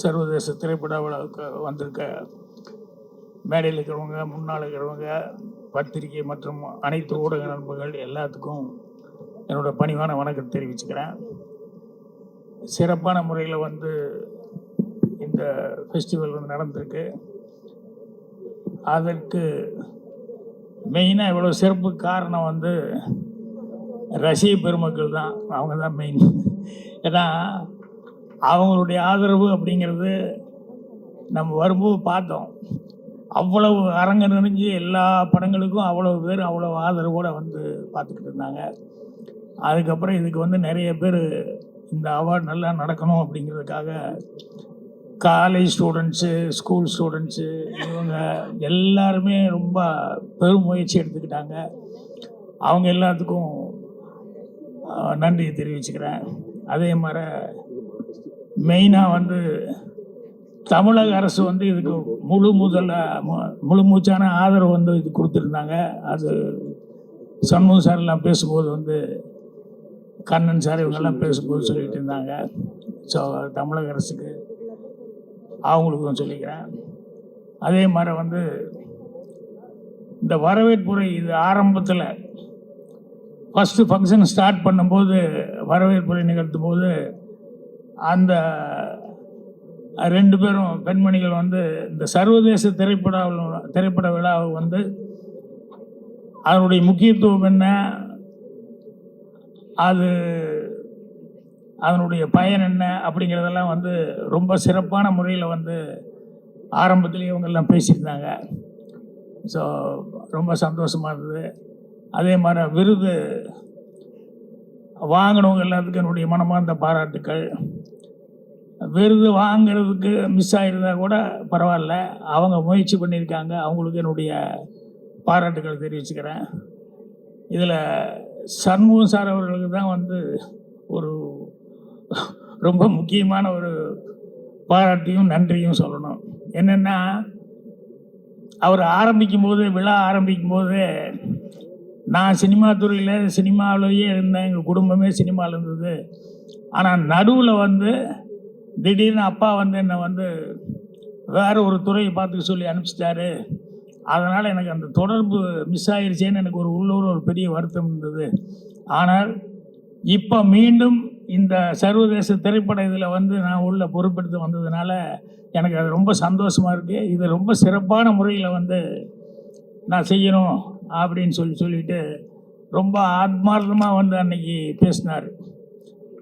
சர்வதேச திரைப்பட விழாவுக்கு வந்திருக்க மேடையில் இருக்கிறவங்க முன்னால் இருக்கிறவங்க பத்திரிகை மற்றும் அனைத்து ஊடக நண்பர்கள் எல்லாத்துக்கும் என்னோட பணிவான வணக்கம் தெரிவிச்சுக்கிறேன். சிறப்பான முறையில் வந்து இந்த ஃபெஸ்டிவல் வந்து நடந்திருக்கு. அதற்கு மெயினாக இவ்வளோ சிறப்பு காரணம் வந்து ரசிக பெருமக்கள் தான். அவங்க தான் மெயின் ஏன்னா அவங்களுடைய ஆதரவு அப்படிங்கிறது நம்ம வரும்போது பார்த்தோம். அவ்வளவு அரங்க நிறைஞ்சு எல்லா படங்களுக்கும் அவ்வளவு பேர் அவ்வளவு ஆதரவோடு வந்து பார்த்துக்கிட்டு இருந்தாங்க. அதுக்கப்புறம் இதுக்கு வந்து நிறைய பேர் இந்த அவார்டு நல்லா நடக்கணும் அப்படிங்கிறதுக்காக காலேஜ் ஸ்டூடெண்ட்ஸு ஸ்கூல் ஸ்டூடெண்ட்ஸு இவங்க எல்லாருமே ரொம்ப பெரும் முயற்சி எடுத்துக்கிட்டாங்க. அவங்க எல்லாத்துக்கும் நன்றியை தெரிவிச்சுக்கிறேன். அதே மாதிரி மெயினாக வந்து தமிழக அரசு வந்து இதுக்கு முழு முதல்ல மு- முழு மூச்சான ஆதரவு வந்து இது கொடுத்துருந்தாங்க. அது சண்முக சார் எல்லாம் பேசும்போது வந்து கண்ணன் சார் இவங்கெல்லாம் பேசும்போது சொல்லிட்டு இருந்தாங்க. ஸோ தமிழக அரசுக்கு அவங்களுக்கும் சொல்லிக்கிறேன். அதே மாதிரி வந்து இந்த வரவேற்புரை இது ஆரம்பத்தில் ஃபஸ்ட்டு ஃபங்க்ஷன் ஸ்டார்ட் பண்ணும்போது வரவேற்புரை நிகழ்த்தும் போது அந்த ரெண்டு பேரும் பெண்மணிகள் வந்து இந்த சர்வதேச திரைப்பட திரைப்பட விழாவை வந்து அதனுடைய முக்கியத்துவம் என்ன? அது அதனுடைய பயன் என்ன? அப்படிங்கிறதெல்லாம் வந்து ரொம்ப சிறப்பான முறையில் வந்து ஆரம்பத்தில் இவங்கெல்லாம் பேசியிருந்தாங்க. ஸோ ரொம்ப சந்தோஷமாக இருந்தது. அதே மாதிரி விருது வாங்கினவங்க எல்லாத்துக்கும் என்னுடைய மனமார்ந்த பாராட்டுக்கள். விருது வாங்குறதுக்கு மிஸ் ஆகிருந்தா கூட பரவாயில்ல. அவங்க முயற்சி பண்ணியிருக்காங்க. அவங்களுக்கு என்னுடைய பாராட்டுக்கள் தெரிவிச்சுக்கிறேன். இதில் சண்முகம் சார் அவர்களுக்கு தான் வந்து ஒரு ரொம்ப முக்கியமான ஒரு பாராட்டியும் நன்றியும் சொல்லணும். என்னென்னா அவர் ஆரம்பிக்கும் போது விழா ஆரம்பிக்கும் போது நான் சினிமா துறையில் சினிமாவிலேயே இருந்தேன். எங்கள் குடும்பமே சினிமாவில் இருந்தது. ஆனால் நடுவில் வந்து திடீர்னு அப்பா வந்து என்னை வந்து வேறு ஒரு துறையை பார்த்துக்க சொல்லி அனுப்பிச்சிட்டாரு. அதனால் எனக்கு அந்த தொடர்பு மிஸ் ஆகிருச்சேன்னு எனக்கு ஒரு உள்ளூர் ஒரு பெரிய வருத்தம் இருந்தது. ஆனால் இப்போ மீண்டும் இந்த சர்வதேச திரைப்பட இதில் வந்து நான் உள்ள பொறுப்பெடுத்து வந்ததுனால எனக்கு அது ரொம்ப சந்தோஷமாக இருக்குது இது ரொம்ப சிறப்பான முறையில் வந்து நான் செய்யணும் அப்படின்னு சொல்லி சொல்லிட்டு ரொம்ப ஆத்மார்த்தமாக வந்து அன்னைக்கு பேசினார்.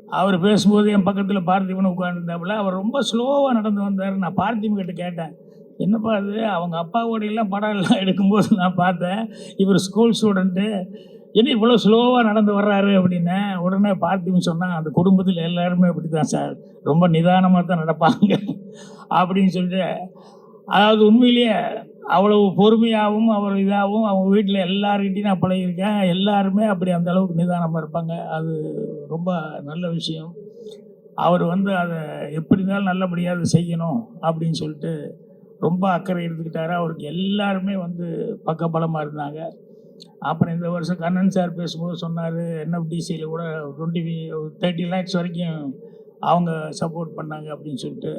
அவர் பேசும்போது என் பக்கத்தில் பார்த்திபன் உட்காந்துருந்தாப்புல அவர் ரொம்ப ஸ்லோவாக நடந்து வந்தார். நான் பார்த்திபன் கிட்ட கேட்டேன் என்னப்பா அது அவங்க அப்பாவோட எல்லாம் படம் எல்லாம் எடுக்கும்போது நான் பார்த்தேன். இவர் ஸ்கூல் ஸ்டூடெண்ட்டு என்ன இவ்வளோ ஸ்லோவாக நடந்து வர்றாரு? அப்படின்னு உடனே பார்த்திபன் சொன்னால் அந்த குடும்பத்தில் எல்லாருமே அப்படி தான் சார். ரொம்ப நிதானமாக தான் நடப்பாங்க. அப்படின்னு சொல்லிட்டு அதாவது உண்மையிலேயே அவ்வளவு பொறுமையாகவும் அவர் இதாகவும் அவங்க வீட்டில் எல்லாருக்கிட்டையும் நான் பழகியிருக்கேன். எல்லாருமே அப்படி அந்த அளவுக்கு நிதானமாக இருப்பாங்க. அது ரொம்ப நல்ல விஷயம். அவர் வந்து அதை எப்படி இருந்தாலும் நல்லபடியாக அதை செய்யணும் அப்படின்னு சொல்லிட்டு ரொம்ப அக்கறை எடுத்துக்கிட்டாரு. அவருக்கு எல்லாருமே வந்து பக்கபலமாக இருந்தாங்க. அப்புறம் இந்த வருஷம் கண்ணன் சார் பேசும்போது சொன்னார் என்எஃப்டிசியில் கூட டுவெண்ட்டி தேர்ட்டி லேக்ஸ் வரைக்கும் அவங்க சப்போர்ட் பண்ணாங்க அப்படின்னு சொல்லிட்டு.